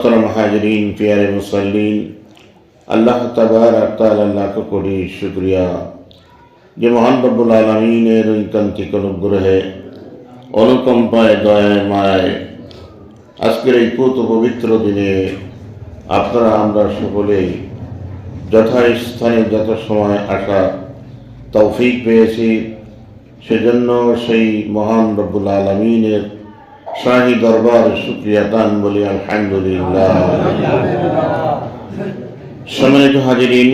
মোহতরম হাজরিন, পিয়ারে মুসল্লিন, আল্লাহ তাবার আল্লাহ করি শুক্রিয়া। যে মহান রব্বুল আলমিনের ঐকান্তিক অনুগ্রহে, অনুকম্পায়, দয়ায় মায় আজকের এই পুত পবিত্র দিনে আপনারা আমরা সকলেই যথাস্থানে যত সময় আসা তৌফিক পেয়েছি। সেজন্য সেই মহান রব্বুল আলমিনের শাহী দরবার শুক্রিয়া দান বলি, আলহামদুলিল্লাহ। সম্মানিত হাজিরিন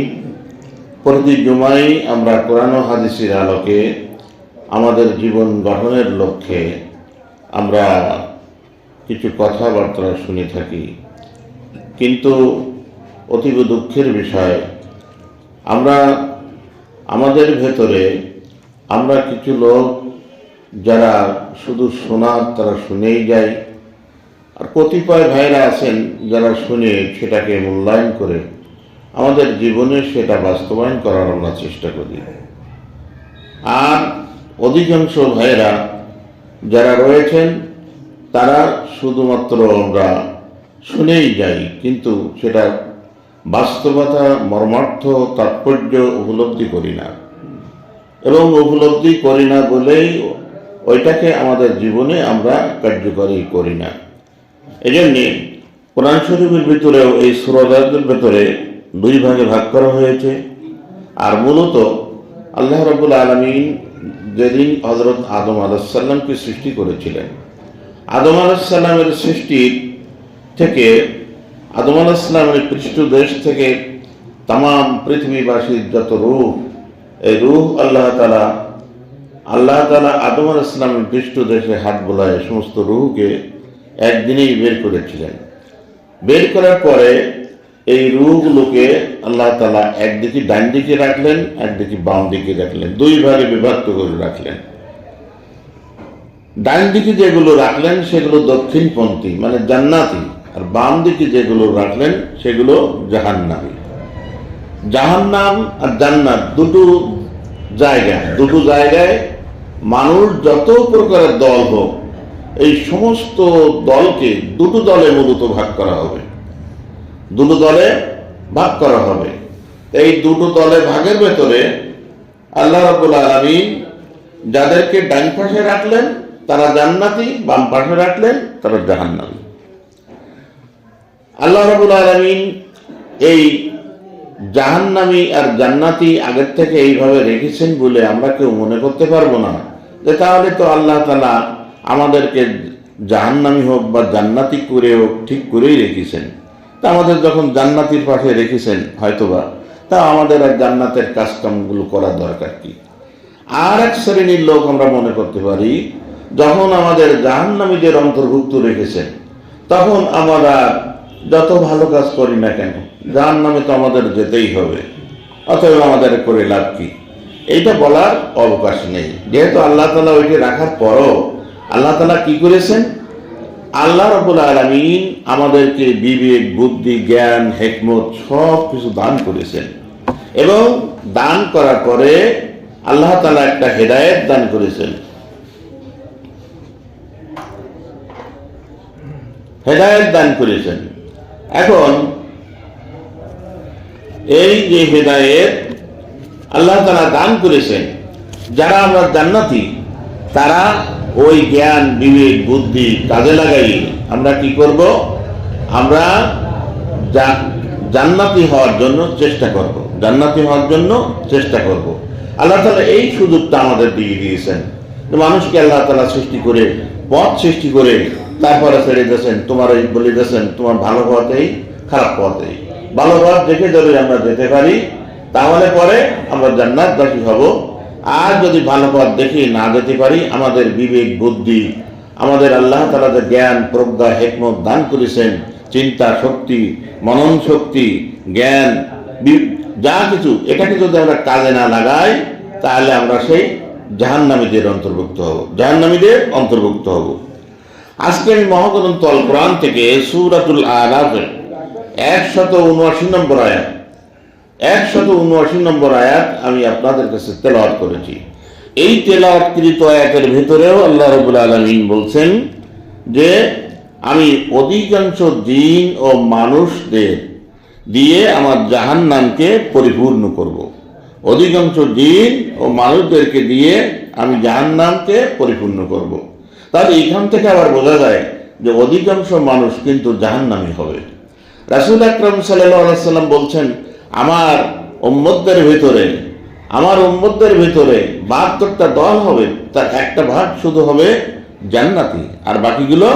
প্রতি জুমাই আমরা কোরআন হাদিসের আলোকে আমাদের জীবন গঠনের লক্ষ্যে আমরা কিছু কথাবার্তা শুনে থাকি। কিন্তু অতীব দুঃখের বিষয়, আমরা, আমাদের ভেতরে আমরা কিছু লোক যারা শুধু শোনার তারা শুনেই যায়। আর কতিপয় ভাইরা আছেন যারা শুনে সেটাকে মূল্যায়ন করে। আমাদের জীবনে সেটা বাস্তবায়ন করার আমরা চেষ্টা করি। আর অধিকাংশ ভাইরা যারা রয়েছেন, তারা শুধুমাত্র আমরা শুনেই যাই, কিন্তু সেটা বাস্তবতা, মর্মার্থ, তাৎপর্য উপলব্ধি করি না। এবং উপলব্ধি করি না বলেই ওইটাকে আমাদের জীবনে আমরা কার্যকরী করি না। এই জন্যে কোরআন শরীফের ভিতরেও এই সুরদারদের ভেতরে দুই ভাগে ভাগ করা হয়েছে। আর মূলত আল্লাহ রবুল আলমিন যেদিন হজরত আদম আলাহাল্লামকে সৃষ্টি করেছিলেন, আদম আলাহিসাল্লামের সৃষ্টির থেকে আদম আলাহিসাল্লামের পৃষ্ঠ দেশ থেকে তাম, পৃথিবীবাসীর যত রূপ, এই রূহ আল্লাহ তালা আল্লাহ তালা আদম আল ইসলামের পৃষ্ঠ দেশে হাত বোলায় সমস্ত রুহকে একদিনেই বের করেছিলেন। বের করার পরে এই রুহগুলোকে আল্লাহ তালা একদিকে ডান দিকে রাখলেন, একদিকে বাম দিকে রাখলেন, দুই ভাগে বিভক্ত করে রাখলেন। ডান দিকে যেগুলো রাখলেন সেগুলো দক্ষিণপন্থী মানে জান্নাতি, আর বাম দিকে যেগুলো রাখলেন সেগুলো জাহান্নামী। জাহান্নাম আর জান্নাত দুটো জায়গা, দুটো জায়গায় মানুষ যত প্রকারের দল হোক, এই সমস্ত দলকে দুটো দলে মূলত ভাগ করা হবে। দুটো দলে ভাগ করা হবে। এই দুটো দলে ভাগের ভেতরে আল্লাহ রাবুল আলমী যাদেরকে ডান পাশে রাখলেন, তারা জান্নাতি, বাম পাশে রাখলেন, তারা জাহান্নামী। আল্লাহ রাবুল আলমিন এই জাহান্নামি আর জান্নাতি আগের থেকে এইভাবে রেখেছেন বলে আমরা কেউ মনে করতে পারব না। যে তাহলে তো আল্লাহ তালা আমাদেরকে জাহান্নামি হোক বা জান্নাতি করে হোক, ঠিক করেই রেখেছেন। তা আমাদের যখন জান্নাতির পাশে রেখেছেন, হয়তোবা, তা আমাদের আর জান্নাতের কাজকামগুলো করার দরকার কি? আর এক শ্রেণির লোক আমরা মনে করতে পারি, যখন আমাদের জাহান্নামীদের অন্তর্ভুক্ত রেখেছেন, তখন আমরা যত ভালো কাজ করি না কেন যার নামে তো আমাদের যেতেই হবে, অতএব আমাদের করে লাভ কি? এইটা বলার অবকাশ নেই। যেহেতু আল্লাহ তালা ওইটি রাখার পরও আল্লাহ তালা কি করেছেন? আল্লাহ রবুল আলমিন আমাদেরকে বিবেক, বুদ্ধি, জ্ঞান, হেকমত সব কিছু দান করেছেন। এবং দান করার পরে আল্লাহ তালা একটা হেদায়েত দান করেছেন। হেদায়েত দান করেছেন। এখন এই যে হেদায়েত আল্লাহ তারা দান করেছেন। যারা আমরা জান্নাতি, তারা ওই জ্ঞান, বিবেক, বুদ্ধি কাজে লাগাই আমরা কি করব? আমরা জান্নাতি হওয়ার জন্য চেষ্টা করব। জান্নাতি হওয়ার জন্য চেষ্টা করব। আল্লাহ তালা এই সুযোগটা আমাদের দিয়ে দিয়েছেন। মানুষকে আল্লাহ তালা সৃষ্টি করে, পথ সৃষ্টি করে, তারপরে ছেড়ে দিয়েছেন, তোমার এই বলে দিয়েছেন, তোমার ভালো পথেই খারাপ পথেই ভালো পথ দেখে যদি আমরা যেতে পারি তাহলে পরে আমরা জান্নাত দাসী হব। আর যদি ভালো পথ দেখে, না যেতে পারি, আমাদের বিবেক, বুদ্ধি, আমাদের আল্লাহ তালা যে জ্ঞান, প্রজ্ঞা, হেকমত দান করেছেন, চিন্তা, শক্তি, মনন শক্তি, জ্ঞান যা কিছু, এটাকে যদি আমরা কাজে না লাগাই, তাহলে আমরা সেই জাহান্নামীদের অন্তর্ভুক্ত হব। জাহান্নামীদের অন্তর্ভুক্ত হব। আজকে আমি মহাগ্রন্থ অল কোরআন থেকে সুরাতুল আলাফের একশত উনআশি নম্বর আয়াত। একশত উনআশি নম্বর আয়াত আমি আপনাদের কাছে তেলাওয়াত করেছি এই তেলাওয়াতকৃত আয়াতের ভেতরেও আল্লাহ রবুল আলমিন বলছেন যে, আমি অধিকাংশ দিন ও মানুষদের দিয়ে আমার জাহান নামকে পরিপূর্ণ করব। অধিকাংশ দিন ও মানুষদেরকে দিয়ে আমি জাহান নামকে পরিপূর্ণ করব। তাহলে এখান থেকে আবার বোঝা যায় যে অধিকাংশ মানুষ কিন্তু জাহান্নামি হবে রাসুল আকরম সাল্লাম বলছেন আমার উম্মতদের ভিতরে, আমার উম্মতদের ভিতরে বাহাত্তরটা দল হবে, তার একটা ভাগ শুধু হবে জান্নাতি, আর বাকিগুলো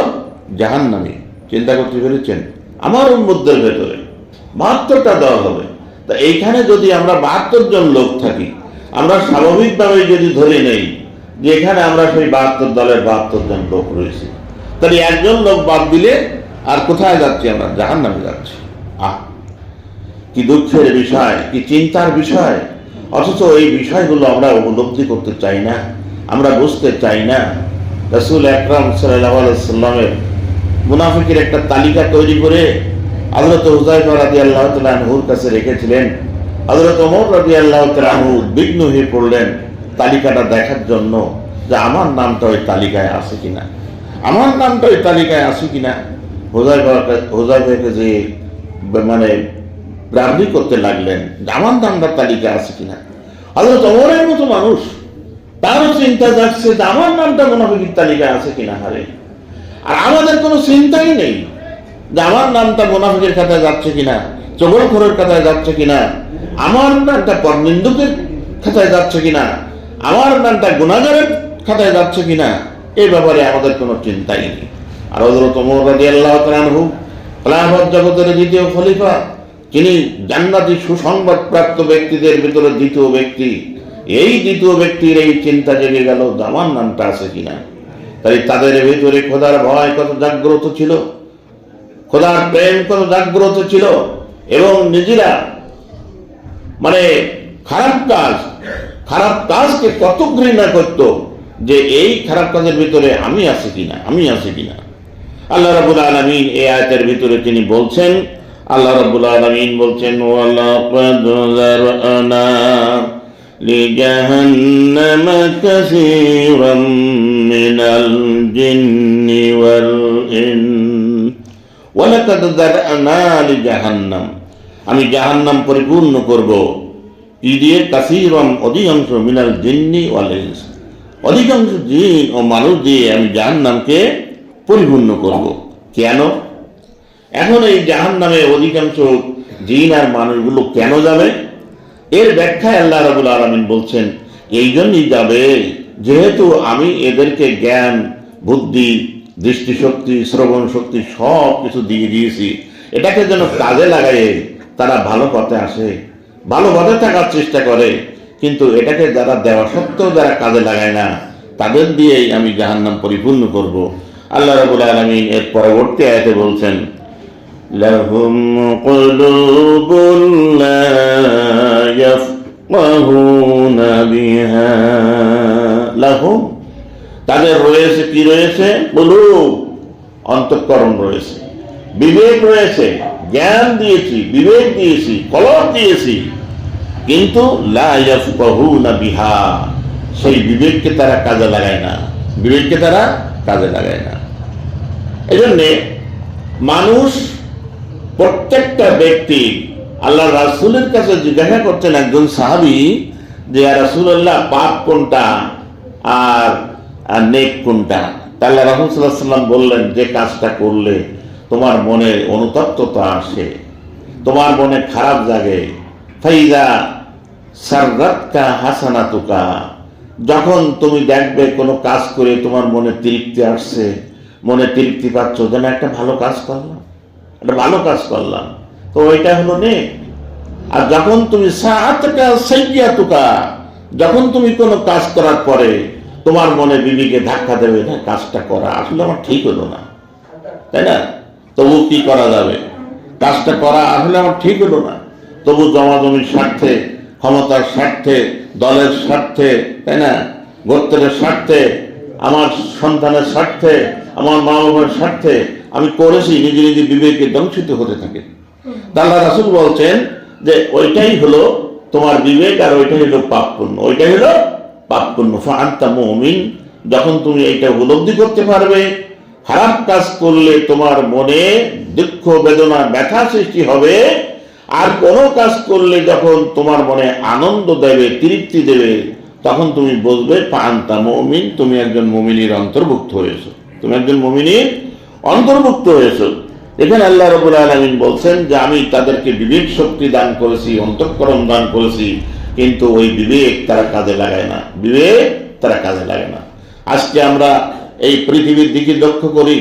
জাহান্নামি। চিন্তা করতে পেরেছেন? আমার উম্মতদের ভেতরে বাহাত্তরটা দল হবে। তা এইখানে যদি আমরা বাহাত্তর জন লোক থাকি, আমরা স্বাভাবিকভাবে যদি ধরে নেই যে এখানে আমরা সেই বাহাত্তর দলের বাহাত্তর জন লোক রয়েছি, তাহলে একজন লোক বাদ দিলে আর কোথায় যাচ্ছি আমরা? জাহান নামে যাচ্ছি। আহ! কি দুঃখের বিষয়, কি চিন্তার বিষয়? অথচ এই বিষয়গুলো আমরা উপলব্ধি করতে চাই না, আমরা বুঝতে চাই না। রসুল আকরাম সাল্লামের মুনাফিকের একটা তালিকা তৈরি করে হজরত হুজাইফা রাজি আল্লাহ তালহুর কাছে রেখেছিলেন। হজরত ওমর রাজি আল্লাহ তালহু উদ্বিগ্ন হয়ে পড়লেন তালিকাটা দেখার জন্য যে আমার নামটা ওই তালিকায় আছে কিনা। আমার নামটা ওই তালিকায় আছে কিনা? হোজাইফা হোজাইফাকে যে মানে ব্রাহ্মী করতে লাগলেন। যে আমার তালিকা আছে কিনা? হজরত ওমরের মতো মানুষ। তারও চিন্তা যাচ্ছে আমার নামটা মুনাফিকের তালিকায় আছে কিনা হারে। আর আমাদের কোনো চিন্তাই নেই। যে আমার নামটা মুনাফিকের খাতায় যাচ্ছে কিনা? চগলখোরের খাতায় যাচ্ছে কিনা? আমার নামটা পরনিন্দুকের খাতায় যাচ্ছে কিনা? আমার নামটা গুণাগারের খাতায় যাচ্ছে কিনা? এই ব্যাপারে আমাদের কোনো চিন্তাই নেই। আর হজরত ওমর রাদিয়াল্লাহু তাআলা আনহু খেলাফত জগতের দ্বিতীয় খলিফা যিনি জান্নাতি সুসংবাদ প্রাপ্ত ব্যক্তিদের ভিতরে দ্বিতীয় ব্যক্তি। এই দ্বিতীয় ব্যক্তির এই চিন্তা জেগে গেল, আমার নামটা আছে কিনা? তাই তাদের ভিতরে খোদার ভয় কত জাগ্রত ছিল, খোদার প্রেম কত জাগ্রত ছিল, এবং নিজেরা মানে খারাপ কাজ, খারাপ কাজকে কত ঘৃণা করত যে এই খারাপ কাজের ভিতরে আমি আছি কিনা, আমি আছি কিনা। আল্লাহ রাবুল আলমিন এই আয়তের ভিতরে তিনি বলছেন আল্লাহ রাবুল আলমিন বলছেন ওয়ালাকাদ যারআনা لجهنم كثيرا من الجن والإنس ওয়ালাকাদ যারআনা লিজাহান্নাম আমি জাহান্নাম পরিপূর্ণ করব কি দিয়ে কাসিরম অধিকাংশ মিনাল জিন্নি ওয়াল ইনস অধিকাংশ জিন ও মানুষ দিয়ে আমি জাহান্নামকে পরিপূর্ণ করব কেন এখন এই জাহান্নামে অধিকাংশ জিন আর মানুষগুলো কেন যাবে? এর ব্যাখ্যায় আল্লাহ রাবুল আলমিন বলছেন এই জন্যই যাবে, যেহেতু আমি এদেরকে জ্ঞান, বুদ্ধি, দৃষ্টিশক্তি, শ্রবণ শক্তি সব কিছু দিয়ে দিয়েছি। এটাকে যেন কাজে লাগায়ে তারা ভালো পথে আসে, ভালো পথে থাকার চেষ্টা করে। কিন্তু এটাকে যারা দেওয়া সত্ত্বেও যারা কাজে লাগায় না, তাদের দিয়েই আমি জাহান্নাম পরিপূর্ণ করব। আল্লাহ রাবুল আলমিন এর পরবর্তী আয়াতে বলছেন لهم قلوب لا يفقهون بها لهم তাদের রয়েছে কি রয়েছে বলুক অন্তঃকরণ রয়েছে বিবেক রয়েছে জ্ঞান দিয়েছি বিবেক দিয়েছি কলম দিয়েছি কিন্তু না বিহা সেই বিবেককে তারা কাজে লাগায় না বিবেককে তারা কাজে লাগায় না এই জন্যে মানুষ প্রত্যেকটা ব্যক্তি আল্লাহ রাসুলের কাছে জিজ্ঞাসা করছেন একজন সাহাবি যে রাসুল্লাহ পাপ কোনটা আর নেক কোনটা? তাহলে রাহুসাল্লাহ সাল্লাম বললেন, যে কাজটা করলে তোমার মনে অনুতপ্ততা আসে, তোমার মনে খারাপ জাগে। ফাইজা সাররাতকা হাসানাতুকা, যখন তুমি দেখবে কোনো কাজ করে তোমার মনে তৃপ্তি আসছে, মনে তৃপ্তি পাচ্ছ, যেন একটা ভালো কাজ করলাম। একটা ভালো কাজ করলাম। তো ওইটা হলো নে আর যখন তুমি যখন তুমি কোনো কাজ করার পরে তোমার মনে বিবিকে ধাক্কা দেবে, না, কাজটা করা। আসলে আমার ঠিক হলো না। তাই না? তবু কি করা যাবে? কাজটা করা আসলে আমার ঠিক হলো না। তবু জমাজমির স্বার্থে, ক্ষমতার স্বার্থে, দলের স্বার্থে, তাই না? গোত্রের স্বার্থে, আমার সন্তানের স্বার্থে, আমার মা বাবার স্বার্থে আমি করেছি নিজে নিজে বিবেকে দংশিত হতে থাকে। আল্লাহ রাসুল বলছেন যে ওইটাই হলো তোমার বিবেক আর ওইটাই হলো পাপ পুণ্য ওইটাই হলো পাপ পুণ্য ফান্তা মমিন যখন তুমি এটা উপলব্ধি করতে পারবে খারাপ কাজ করলে তোমার মনে দুঃখ বেদনা ব্যথা সৃষ্টি হবে। আর কোনো কাজ করলে যখন তোমার মনে আনন্দ দেবে তৃপ্তি দেবে তখন তুমি বলবে পান্তা মমিন তুমি একজন মমিনীর অন্তর্ভুক্ত হয়েছো। তুমি একজন মমিনীর অন্তর্ভুক্ত হয়েছো। এখানে আল্লাহ রবুল আলমিন বলছেন যে, আমি তাদেরকে বিবেক শক্তি দান করেছি, অন্তঃকরণ দান করেছি, কিন্তু ওই বিবেক তারা কাজে লাগায় না। বিবেক তারা কাজে লাগে না। আজকে আমরা এই পৃথিবীর দিকে লক্ষ্য করি,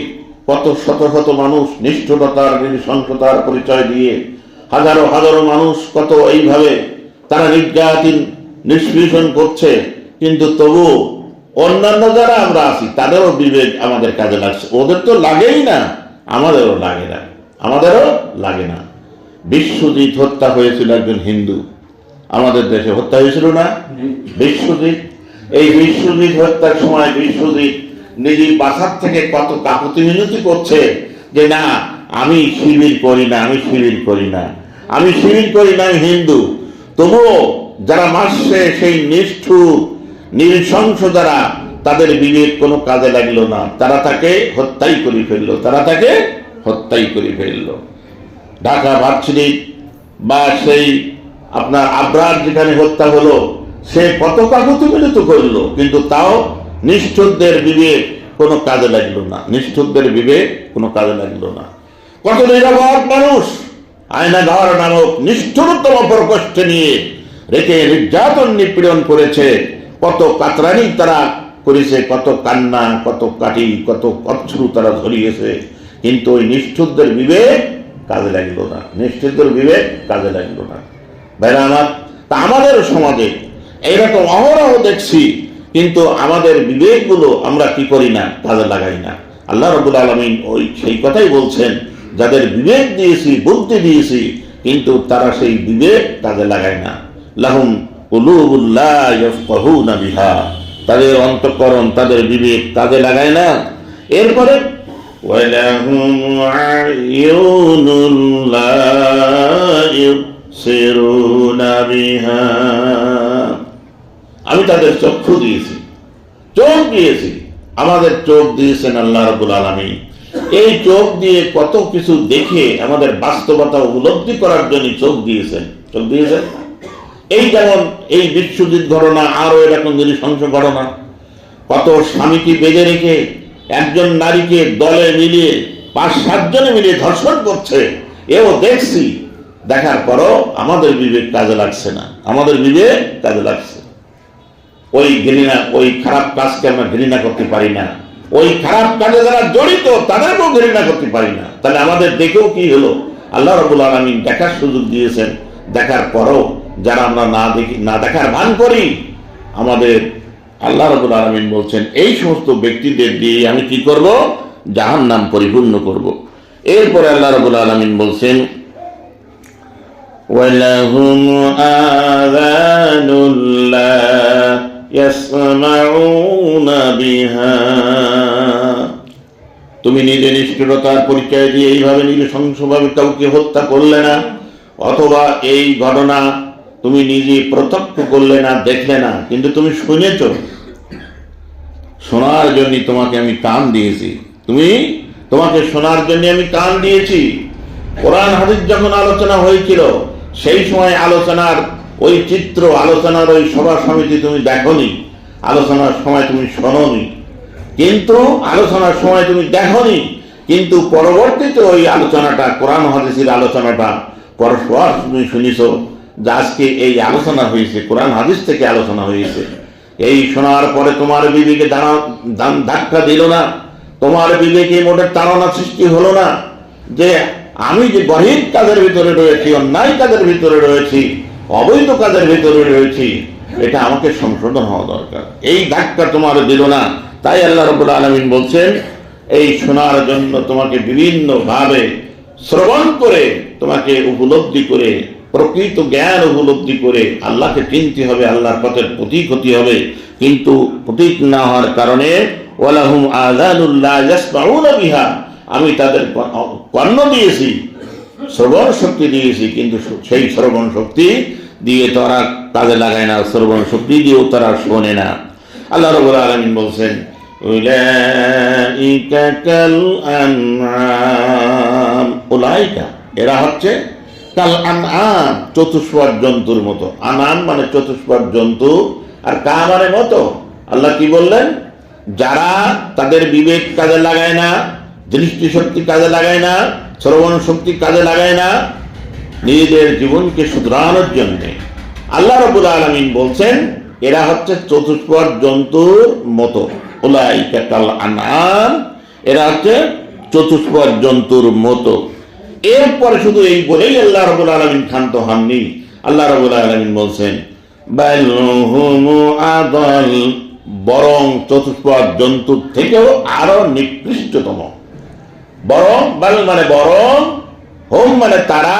কত শত শত মানুষ নিষ্ঠুরতার, নৃশংসতার পরিচয় দিয়ে, হাজারো হাজারো মানুষ কত এইভাবে তারা নির্যাতন নিষ্পীষণ করছে, কিন্তু তবু অন্যান্য যারা আমরা আছি, তাদেরও বিবেক আমাদের কাজে লাগছে। ওদের তো লাগেই না, আমাদেরও লাগে না, আমাদেরও লাগে না। বিশ্বজিৎ হত্যা হয়েছিল একজন হিন্দু। আমাদের দেশে হত্যা হয়েছিল না? বিশ্বজিৎ। এই বিশ্বজিৎ হত্যার সময় বিশ্বজিৎ নিজের বাসার থেকে কত কাকুতি মিনতি করছে যে, না, আমি শিবির করি না, আমি শিবির করি না। আমি শিবির করি না, আমি হিন্দু। তবুও যারা মাসে সেই নিষ্ঠুর নৃশংস যারা তাদের বিবেক কোনো কাজে লাগল না। তারা তাকে হত্যাই করে ফেলল। তারা তাকে হত্যাই করে ফেলল। ঢাকা ভার্সিটি বা সেই আপনার আবরার যেখানে হত্যা হলো, সে কত কাকুতি মিলিত করল, কিন্তু তাও নিষ্ঠুরদের বিবেক কোনো কাজে লাগল না। নিষ্ঠুরদের বিবেক কোনো কাজে লাগল না। কত নিরাপদ মানুষ আয়না ঘর নামক নিষ্ঠুরতম প্রকোষ্ঠ নিয়ে রেখে নির্যাতন নিপীড়ন করেছে। কত কাতরানি তারা করেছে, কত কান্না, কত কাটি, কত অশ্রু তারা ধরিয়েছে। কিন্তু ওই নিষ্ঠুরদের বিবেক কাজে লাগল না। নিষ্ঠুরদের বিবেক কাজে লাগল না। ভাইরা আমার, তা আমাদের সমাজে এইরকম অহরহ দেখছি, কিন্তু আমাদের বিবেকগুলো আমরা কি করি না, কাজে লাগাই না। আল্লাহ রবুল আলমিন ওই সেই কথাই বলছেন, যাদের বিবেক দিয়েছি, বুদ্ধি দিয়েছি, কিন্তু তারা সেই বিবেক কাজে লাগায় না। লাহুম বিহা। তাদের অন্তঃকরণ, তাদের বিবেক কাজে লাগায় না। এরপরে আমি তাদের চক্ষু দিয়েছি, চোখ দিয়েছি। আমাদের চোখ দিয়েছেন আল্লাহ রাব্বুল আলামিন। এই চোখ দিয়ে কত কিছু দেখে আমাদের বাস্তবতা উপলব্ধি করার জন্য চোখ দিয়েছেন। চোখ দিয়েছেন? এই যেমন এই বিশ্বজিৎ ঘটনা আরও এরকম নৃশংস ঘটনা, কত স্বামীকে বেঁধে রেখে একজন নারীকে দলে মিলিয়ে, পাঁচ সাতজনে মিলিয়ে ধর্ষণ করছে, এও দেখছি। দেখার পরও আমাদের বিবেক কাজে লাগছে না। আমাদের বিবেক কাজে লাগছে। ওই ঘৃণা, ওই খারাপ কাজকে আমরা ঘৃণা করতে পারি না। ওই খারাপ কাজে যারা জড়িত, তাদেরকেও ঘৃণা করতে পারি না। তাহলে আমাদের দেখেও কি হলো? আল্লাহ রবুল আলমিন দেখার সুযোগ দিয়েছেন। দেখার পরও যারা আমরা না দেখি না দেখার ভান করি আমাদের আল্লাহ রবুল আলমিন বলছেন এই সমস্ত ব্যক্তিদের দিয়ে আমি কি করব জাহান নাম পরিপূর্ণ করব এরপরে আল্লাহ রবুল আলমিন বলছেন ولهم آذان لا يسمعون بها তুমি নিজে নিষ্ঠুরতার পরিচয় দিয়ে এইভাবে নৃশংসভাবে কাউকে হত্যা করলে না অথবা এই ঘটনা তুমি নিজে প্রত্যক্ষ করলে না, দেখলে না, কিন্তু তুমি শুনেছ। শোনার জন্য তোমাকে আমি কান দিয়েছি। তুমি তোমাকে শোনার জন্য আমি কান দিয়েছি। কোরআন হাদিস যখন আলোচনা হয়েছিল, সেই সময় আলোচনার ওই চিত্র, আলোচনার ওই সভা সমিতি তুমি দেখনি। আলোচনার সময় তুমি শোনোনি। কিন্তু আলোচনার সময় তুমি দেখনি। কিন্তু পরবর্তীতে ওই আলোচনাটা, কোরআন হাদিসের আলোচনাটা পরস্পর তুমি শুনিছ। যে আজকে এই আলোচনা হয়েছে, কোরআন হাদিস থেকে আলোচনা হয়েছে। এই শোনার পরে তোমার বিবেকে দাঁড়া ধাক্কা দিল না। তোমার বিবেকে মোটে তাড়না সৃষ্টি হলো না। যে আমি যে গহির কাজের ভিতরে রয়েছি, অন্যায় কাজের ভিতরে রয়েছি, অবৈধ কাজের ভিতরে রয়েছি, এটা আমাকে সংশোধন হওয়া দরকার। এই ধাক্কা তোমার দিল না। তাই আল্লাহ রবুল আলমিন বলছেন, এই শোনার জন্য তোমাকে বিভিন্নভাবে শ্রবণ করে তোমাকে উপলব্ধি করে প্রকৃত জ্ঞান উপলব্ধি করে আল্লাহকে চিনতে হবে, আল্লাহর পথের প্রতীক হতে হবে। কিন্তু প্রতীক না হওয়ার কারণে ওয়ালাহুম ইয়াসমাউনা বিহা। আমি তাদের কর্ণ দিয়েছি, শ্রবণ শক্তি দিয়েছি, কিন্তু সেই শ্রবণ শক্তি দিয়ে তারা কাজে লাগায় না, শ্রবণ শক্তি দিয়েও তারা শোনে না। আল্লাহ রবুল আলমিন বলছেন উলাইকা, এরা হচ্ছে কাল আনআম চতুষ্পদ জন্তুর মতো। আনাম মানে চতুষ্পদ জন্তু। আর কা মানে মতো? আল্লাহ কি বললেন? যারা তাদের বিবেক কাজে লাগায় না, দৃষ্টিশক্তি কাজে লাগায় না, শ্রবণ শক্তি কাজে লাগায় না, নিজেদের জীবনকে শুধরানোর জন্য। আল্লাহ রবুল আলমিন বলছেন, এরা হচ্ছে চতুষ্পদ জন্তুর মতো। উলাইকা কাল আনাম এরা হচ্ছে চতুষ্পদ জন্তুর মতো। এরপরে শুধু এই বলেই আল্লাহ রবুল আলমিন ক্ষান্ত হননি। আল্লাহ রবুল আলমিন বলছেন আদল বরং চতুষ্পদ জন্তুর থেকেও আরও নিকৃষ্টতম। বরং, বাল মানে বরং, হোম মানে তারা,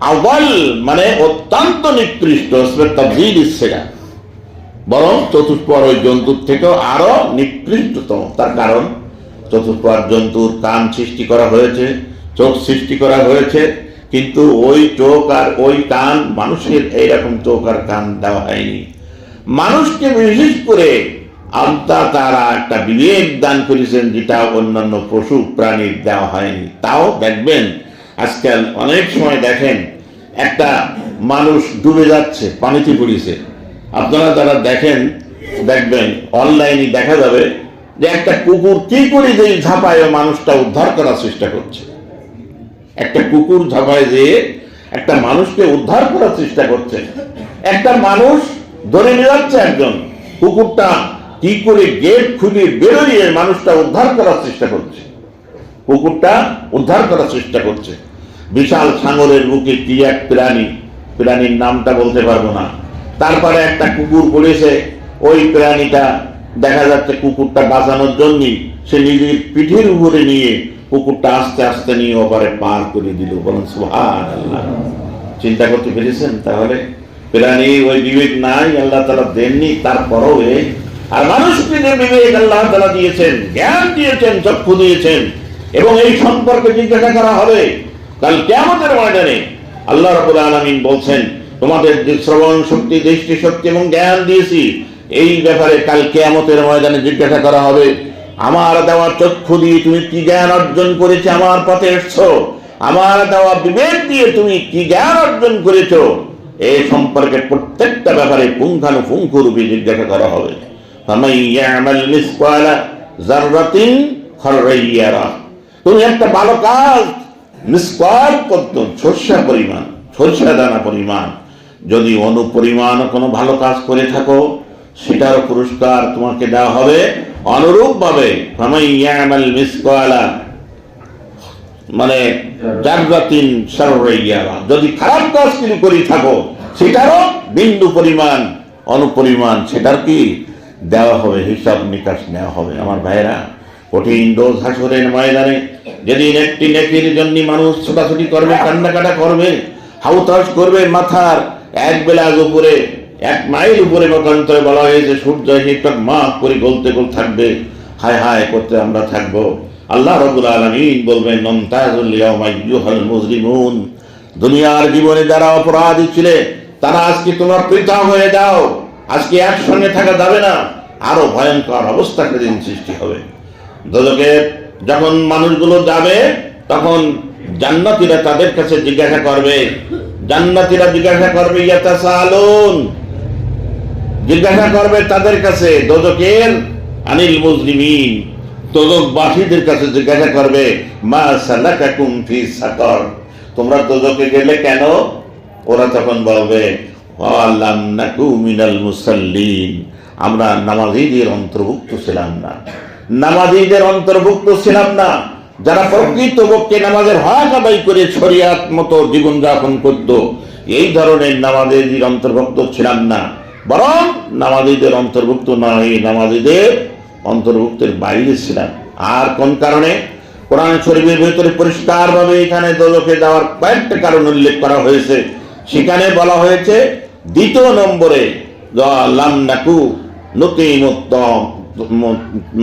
আওয়াল মানে অত্যন্ত নিকৃষ্ট তবদিল সেরা বরং চতুষ্পর ওই জন্তুর থেকেও আরও নিকৃষ্টতম। তার কারণ চতুষ্পর জন্তুর কান সৃষ্টি করা হয়েছে চোখ সৃষ্টি করা হয়েছে, কিন্তু ওই চোখ আর ওই কান, মানুষের এইরকম চোখ আর কান দেওয়া হয়নি। মানুষকে বিশেষ করে আল্লাহ তারা একটা বিবেক দান করেছেন, যেটা অন্যান্য পশু প্রাণীর দেওয়া হয়নি। তাও দেখবেন, আজকাল অনেক সময় দেখেন, একটা মানুষ ডুবে যাচ্ছে, পানিতে পড়েছে। আপনারা যারা দেখেন, দেখবেন, অনলাইনে দেখা যাবে যে একটা কুকুর কি করে যে ঝাঁপায় মানুষটা উদ্ধার করার চেষ্টা করছে। একটা কুকুর ঝাঁপায় যে একটা মানুষকে উদ্ধার করার চেষ্টা করছে। একটা মানুষ ধরে নিয়ে যাচ্ছে একজন। কুকুরটা কি করে গেট খুলে বেরোয় মানুষটা উদ্ধার করার চেষ্টা করছে। কুকুরটা উদ্ধার করার চেষ্টা করছে। বিশাল সাগরের বুকে কি এক প্রাণী, প্রাণীর নামটা বলতে পারব না। তারপরে একটা কুকুর পড়েছে ওই প্রাণীটা দেখা যাচ্ছে কুকুরটা বাঁচানোর জন্য সে নিজের পিঠের উপরে নিয়ে কুকুরটা আস্তে আস্তে নিয়ে ওপারে পার করে দিল বলেন সুবহানাল্লাহ। চিন্তা করতে পেরেছেন? তাহলে প্রাণী ওই বিবেক নাই, আল্লাহ তালা দেননি, তারপরও আর মানুষকে বিবেক আল্লাহ তালা দিয়েছেন, জ্ঞান দিয়েছেন, চক্ষু দিয়েছেন, এবং এই সম্পর্কে জিজ্ঞাসা করা হবে কাল কেমতের ময়দানে। আল্লাহ রবুল আলমিন বলছেন, তোমাদের শ্রবণ শক্তি দৃষ্টি শক্তি এবং জ্ঞান দিয়েছি, এই ব্যাপারে কাল কেয়ামতের ময়দানে জিজ্ঞাসা করা হবে আমার দেওয়া চক্ষু দিয়ে তুমি কি জ্ঞান অর্জন করেছে আমার পথে এসছো? আমার দেওয়া বিবেক দিয়ে তুমি কি জ্ঞান অর্জন করেছ? এই সম্পর্কে প্রত্যেকটা ব্যাপারে পুঙ্খানুপুঙ্খ রূপে জিজ্ঞাসা করা হবে। তুমি একটা ভালো কাজ মিসকাল করতো সর্ষা পরিমাণ সর্ষা দানা পরিমাণ। যদি অনুপরিমাণ কোনো ভালো কাজ করে থাকো সেটার পুরস্কার তোমাকে দেওয়া হবে। অনুরূপ ভাবে মানে যদি খারাপ কাজ কিছু করি থাকো, সেটারও বিন্দু পরিমাণ, অনুপরিমাণ, সেটার কি দেওয়া হবে, হিসাব নিকাশ নেওয়া হবে। আমার ভাইরা কঠিন দোষ হাসরের ময়দানে যেদিন একটি নেকির জন্য মানুষ ছোটাছুটি করবে, কান্নাকাটা করবে হাউতাস করবে, মাথার এক বেলা উপরে এক মাইল উপরে মতান্তরে বলা হয়েছে সূর্য একটু মাফ করে গলতে গোল থাকবে। হায় হায়, করতে আমরা থাকব। আল্লাহ রবুল আলমিন বলবেন মুজরিমুন। দুনিয়ার জীবনে যারা অপরাধী ছিলে, তারা আজকে তোমার পৃথক হয়ে যাও। আজকে একসঙ্গে থাকা যাবে না। আরও ভয়ঙ্কর অবস্থা সেদিন সৃষ্টি হবে। দোজকে যখন মানুষগুলো যাবে, তখন জান্নাতীরা তাদের কাছে জিজ্ঞাসা করবে, জান্নাতীরা জিজ্ঞাসা করবে, ইয়াতাসালুন। জিজ্ঞাসা করবে তাদের কাছে দোজকের আনিল মুজরিমিন? দোজকবাসীদের কাছে জিজ্ঞাসা করবে, মা সালাকাকুম ফি সাকর? তোমরা দোজকে গেলে কেন? ওরা তখন বলবে আল্লাম নাকু মিনাল মুসাল্লিন। আমরা নামাজিদের অন্তর্ভুক্ত ছিলাম না। নামাজিদের অন্তর্ভুক্ত ছিলাম না। যারা প্রকৃতপক্ষে নামাজের হক আদায় করে শরিয়াত মতো জীবনযাপন করত, এই ধরনের নামাজের অন্তর্ভুক্ত ছিলাম না। বরং নামাজিদের অন্তর্ভুক্ত নয়, নামাজিদের অন্তর্ভুক্তের বাইরে ছিলাম। আর কোন কারণে? কোরআন শরীফের ভেতরে পরিষ্কারভাবে এখানে দোলকে যাওয়ার কয়েকটা কারণ উল্লেখ করা হয়েছে। সেখানে বলা হয়েছে, দ্বিতীয় নম্বরে লাম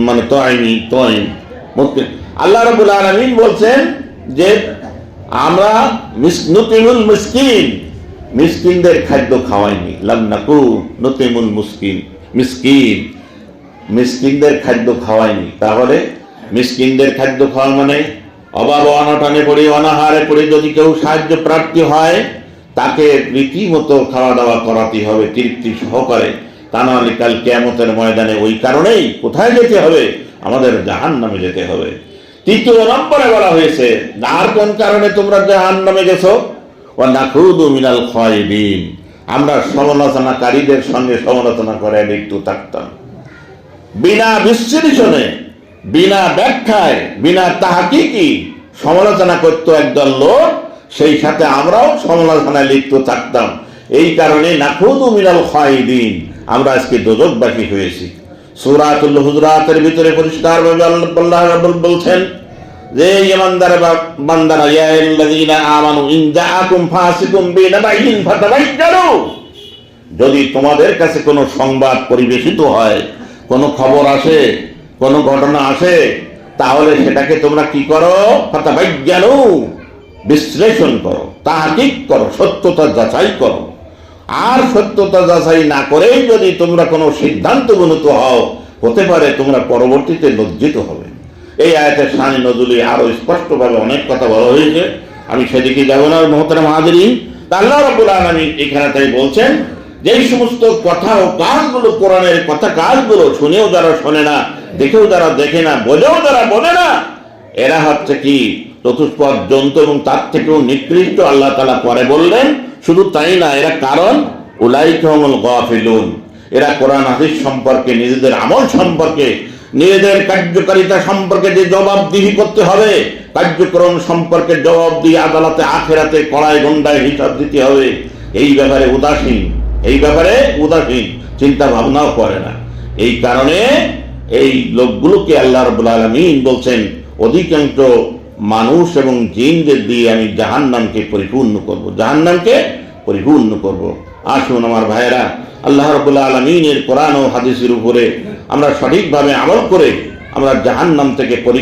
মানে তয়নি তয়ন আল্লাহ রাব্বুল আলামিন বলছেন যে আমরা নুতিমুল মিসকিন মিসকিনদের খাদ্য খাওয়াইনি। লাম নাকু নতিমুল মুসকিন। মিসকিন, মিসকিনদের খাদ্য খাওয়ায়নি তাহলে মিসকিনদের খাদ্য খাওয়া মানে অভাব অনটনে পড়ে, অনাহারে পড়ে যদি কেউ সাহায্য প্রাপ্তি হয়, তাকে রীতিমতো খাওয়া দাওয়া করাতে হবে, তৃপ্তি সহকারে তা নাহলে কাল কেয়ামতের ময়দানে ওই কারণেই কোথায় যেতে হবে? আমাদের জাহান নামে যেতে হবে। তৃতীয় নম্বরে বলা হয়েছে, আর কোন কারণে তোমরা জাহান নামে গেছো? ও নাকুদু মিনাল খয়দিন আমরা সমালোচনাকারীদের সঙ্গে সমালোচনা করে লিপ্ত থাকতাম। বিনা বিশ্লেষণে, বিনা ব্যাখ্যায়, বিনা তাহাকিকি সমালোচনা করতো একদল লোক, সেই সাথে আমরাও সমালোচনায় লিপ্ত থাকতাম। এই কারণে নাকুদু মিনাল খয়দিন আমরা আজকে দোজকবাসী হয়েছি। সুরাতুল হুজরাতের ভিতরে পরিষ্কার আল্লাহ বলছেন যে যদি তোমাদের কাছে কোনো সংবাদ পরিবেশিত হয়, কোনো খবর আসে, কোনো ঘটনা আসে, তাহলে সেটাকে তোমরা কি করো? ফাতাবাইয়ানু বিশ্লেষণ করো, তাহাকিক করো, সত্যতা যাচাই করো। আর সত্যতা যাচাই না করেই যদি তোমরা কোনো সিদ্ধান্ত উপনীত হও, হতে পারে তোমরা পরবর্তীতে লজ্জিত হবে। এই আয়াতের সানি নজুলি আরও স্পষ্টভাবে অনেক কথা বলা হয়েছে। আমি সেদিকে যাব না মহতারা মাহাদিন আল্লাহ রাব্বুল আলামিন এখানে তাই বলছেন যে সমস্ত কথা ও কাজগুলো কোরআনের কথা কাজগুলো শুনেও যারা শোনে না, দেখেও যারা দেখে না বোঝেও যারা বোঝে না, এরা হচ্ছে কি? চতুষ্পদ জন্তু এবং তার থেকেও নিকৃষ্ট আল্লাহ তালা পরে বললেন, শুধু তাই না, এরা কারণ উলাইকমল গাফিলুন। এরা কোরআন হাদিস সম্পর্কে, নিজেদের আমল সম্পর্কে নিজেদের কার্যকারিতা সম্পর্কে যে জবাবদিহি করতে হবে, কার্যক্রম সম্পর্কে জবাবদিহি আদালতে, আখেরাতে কড়াই গন্ডায় হিসাব দিতে হবে। এই ব্যাপারে উদাসীন, এই ব্যাপারে উদাসীন, চিন্তা ভাবনাও করে না। এই কারণে এই লোকগুলোকে আল্লাহ রবুল আলমিন বলছেন, অধিকাংশ মানুষ এবং জিনদের দিয়ে আমি জাহান্নামকে পরিপূর্ণ করব। জাহান্নামকে পরিপূর্ণ করব। আসুন আমার ভাইয়েরা আল্লাহ রবুল্লা আলমিনের কোরআন ও হাদিসের উপরে আমরা সঠিকভাবে আমল করে আমরা জাহান্নাম থেকে পরি